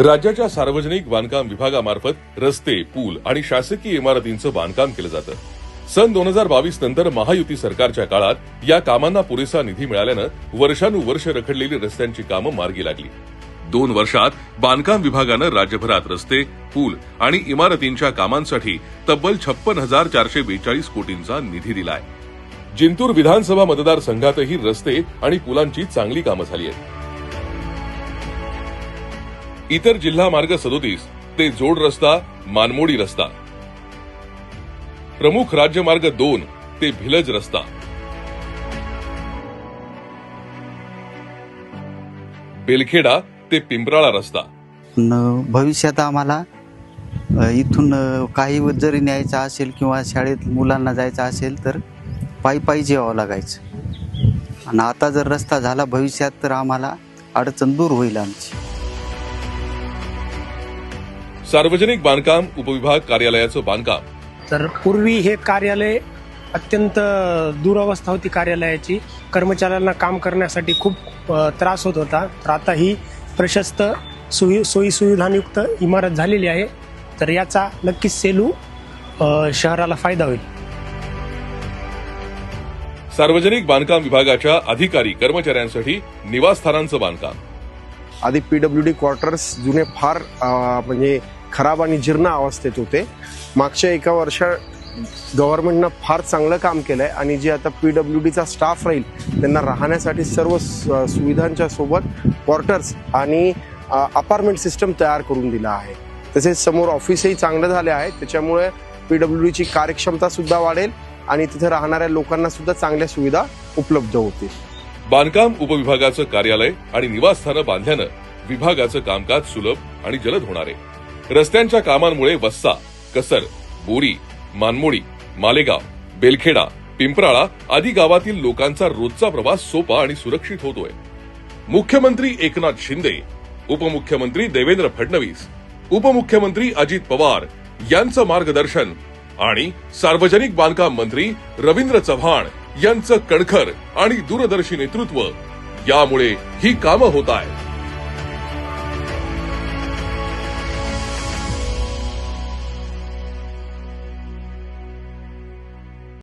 राज्याच्या सार्वजनिक बांधकाम विभागामार्फत रस्ते पूल आणि शासकीय इमारतींचं बांधकाम केलं जातं. सन दोन हजार बावीस नंतर महायुती सरकारच्या काळात या कामांना पुरेसा निधी मिळाल्यानं वर्षानुवर्ष रखडलेली रस्त्यांची कामं मार्गी लागली. दोन वर्षात बांधकाम विभागानं राज्यभरात रस्ते पूल आणि इमारतींच्या कामांसाठी तब्बल छप्पन हजार चारशे बेचाळीस कोटींचा निधी दिलाय. जिंतूर विधानसभा मतदारसंघातही रस्ते आणि पुलांची चांगली कामं झाली आहेत. इतर जिल्हा मार्ग सदोतीस ते जोड रस्ता मानमोडी रस्ता. प्रमुख राज्यमार्ग दोन ते भिलज रस्ता. बेलखेडा ते पिंपराळा रस्ता. न भविष्यात आम्हाला अ, इथून अ, काही जरी न्यायचं असेल किंवा शाळेत मुलांना जायचं असेल तर पायी पायी जेवावं लागायचं. आणि आता जर रस्ता झाला भविष्यात तर आम्हाला अडचण दूर होईल आमची. सार्वजनिक बांधकाम उपविभाग कार्यालयाचं बांधकाम. तर पूर्वी हे कार्यालय अत्यंत दुरवस्था होती कार्यालयाची. कर्मचाऱ्यांना काम करण्यासाठी खूप त्रास होत होता. तर आता ही प्रशस्त सोयी सोयी सुविधांयुक्त इमारत झालेली आहे. तर याचा नक्कीच सेलू शहराला फायदा होईल. सार्वजनिक बांधकाम विभागाच्या अधिकारी कर्मचाऱ्यांसाठी निवासस्थानांचं बांधकाम. आधी पी डब्ल्यू डी क्वार्टर्स जुने फार म्हणजे खराब आणि जीर्ण अवस्थेत होते. मागच्या एका वर्षात गव्हर्नमेंटनं फार चांगलं काम केलं आहे आणि जे आता पी डब्ल्यू डीचा स्टाफ राहील त्यांना राहण्यासाठी सर्व सुविधांच्या सोबत क्वार्टर्स आणि अपार्टमेंट सिस्टम तयार करून दिला आहे. तसेच समोर ऑफिसही चांगलं झाले आहे त्याच्यामुळे पी डब्ल्यू डीची कार्यक्षमता सुद्धा वाढेल आणि तिथे राहणाऱ्या लोकांना सुद्धा चांगल्या सुविधा उपलब्ध होतील. बांधकाम उपविभागाचं कार्यालय आणि निवासस्थानं बांधल्यानं विभागाचं कामकाज सुलभ आणि जलद होणार आहे. रस्त्यांच्या कामांमुळे वस्सा कसर बोरी मानमोडी मालेगाव बेलखेडा पिंपराळा आदी गावातील लोकांचा रोजचा प्रवास सोपा आणि सुरक्षित होतोय. मुख्यमंत्री एकनाथ शिंदे उपमुख्यमंत्री देवेंद्र फडणवीस उपमुख्यमंत्री अजित पवार यांचं मार्गदर्शन आणि सार्वजनिक बांधकाम मंत्री रवींद्र चव्हाण यांचं कणखर आणि दूरदर्शी नेतृत्व यामुळे ही कामं होत आहेत.